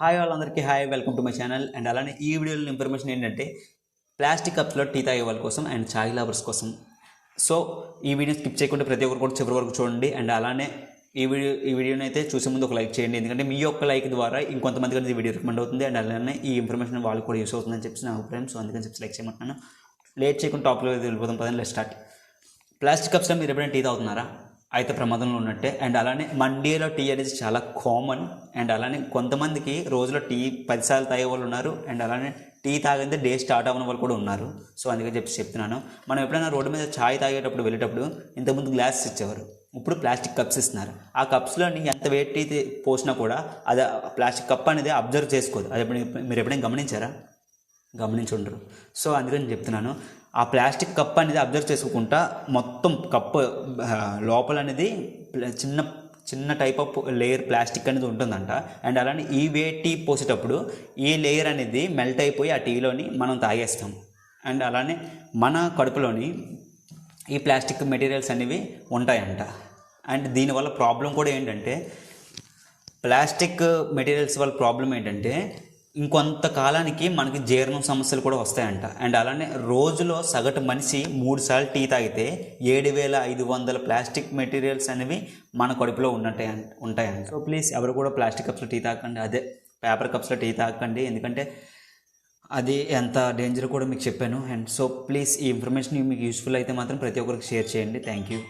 Hi వాళ్ళందరికీ hi welcome to my channel and అలానే ఈ వీడియోలో ఇన్ఫర్మేషన్ ఏంటంటే ప్లాస్టిక్ కప్స్లో టీ తాగే వాళ్ళ కోసం అండ్ చాయ్ లవర్స్ కోసం. సో ఈ వీడియో స్కిప్ చేయకుండా ప్రతి ఒక్కరు కూడా చివరి వరకు చూడండి. అండ్ అలానే ఈ వీడియో ఈ వీడియోని అయితే చూసే ముందు ఒక లైక్ చేయండి. ఎందుకంటే మీ యొక్క లైక్ ద్వారా ఇంకొంతమంది అనేది ఈ వీడియో రికమెండ్ అవుతుంది. అండ్ అలానే ఈ ఇన్ఫర్మేషన్ వాళ్ళకి కూడా యూస్ అవుతుందని చెప్పి నా అభిప్రాయం. సో అందుకని చెప్పి లైక్ చేయమంటున్నాను. లేట్ చేయకుండా టాప్లో వెళ్ళిపోతాం పదండి స్టార్ట్ ప్లాస్టిక్ కప్స్లో మీరు ఎప్పుడైనా టీ తాగుతున్నారా? అయితే ప్రమాదంలో ఉన్నట్టే. అండ్ అలానే మండీలో టీ అనేది చాలా కామన్ అండ్ అలానే కొంతమందికి రోజులో టీ పదిసార్లు తాగే వాళ్ళు ఉన్నారు. అండ్ అలానే టీ తాగితే డే స్టార్ట్ అవ్వని వాళ్ళు కూడా ఉన్నారు. సో అందుకని చెప్పి చెప్తున్నాను. మనం ఎప్పుడైనా రోడ్డు మీద ఛాయ్ తాగేటప్పుడు వెళ్ళేటప్పుడు ఇంతకుముందు గ్లాస్ ఇచ్చేవారు. ఇప్పుడు ప్లాస్టిక్ కప్స్ ఇస్తున్నారు. ఆ కప్స్లోని ఎంత వెయిట్ టీ పోసినా కూడా అది ప్లాస్టిక్ కప్ అనేది అబ్జర్వ్ చేసుకోదు. అది ఎప్పుడు మీరు ఎప్పుడైనా గమనించారా? గమనించుండరు. సో అందుకని చెప్తున్నాను. ఆ ప్లాస్టిక్ కప్ అనేది అబ్జర్వ్ చేసుకుంటా మొత్తం కప్ లోపల అనేది చిన్న చిన్న టైప్ ఆఫ్ లేయర్ ప్లాస్టిక్ అనేది ఉంటుందంట. అండ్ అలానే ఈ వే టీ పోసేటప్పుడు ఈ లేయర్ అనేది మెల్ట్ అయిపోయి ఆ టీలోని మనం తాగేస్తాం. అండ్ అలానే మన కడుపులోని ఈ ప్లాస్టిక్ మెటీరియల్స్ అనేవి ఉంటాయంట. అండ్ దీనివల్ల ప్రాబ్లం కూడా ఏంటంటే ప్లాస్టిక్ మెటీరియల్స్ వల్ల ప్రాబ్లం ఏంటంటే ఇంకొంత కాలానికి మనకి జీర్ణం సమస్యలు కూడా వస్తాయంట. అండ్ అలానే రోజులో సగటు మనిషి మూడు సార్లు టీ తాగితే ఏడు వేల ఐదు వందల ప్లాస్టిక్ మెటీరియల్స్ అనేవి మన కడుపులో ఉన్నట్టే ఉంటాయంట. సో ప్లీజ్ ఎవరు కూడా ప్లాస్టిక్ కప్స్లో టీ తాకండి అదే పేపర్ కప్స్లో టీ తాకండి ఎందుకంటే అది ఎంత డేంజర్ కూడా మీకు చెప్పాను. అండ్ సో ప్లీజ్ ఈ ఇన్ఫర్మేషన్ మీకు యూస్ఫుల్ అయితే మాత్రం ప్రతి ఒక్కరికి షేర్ చేయండి. Thank you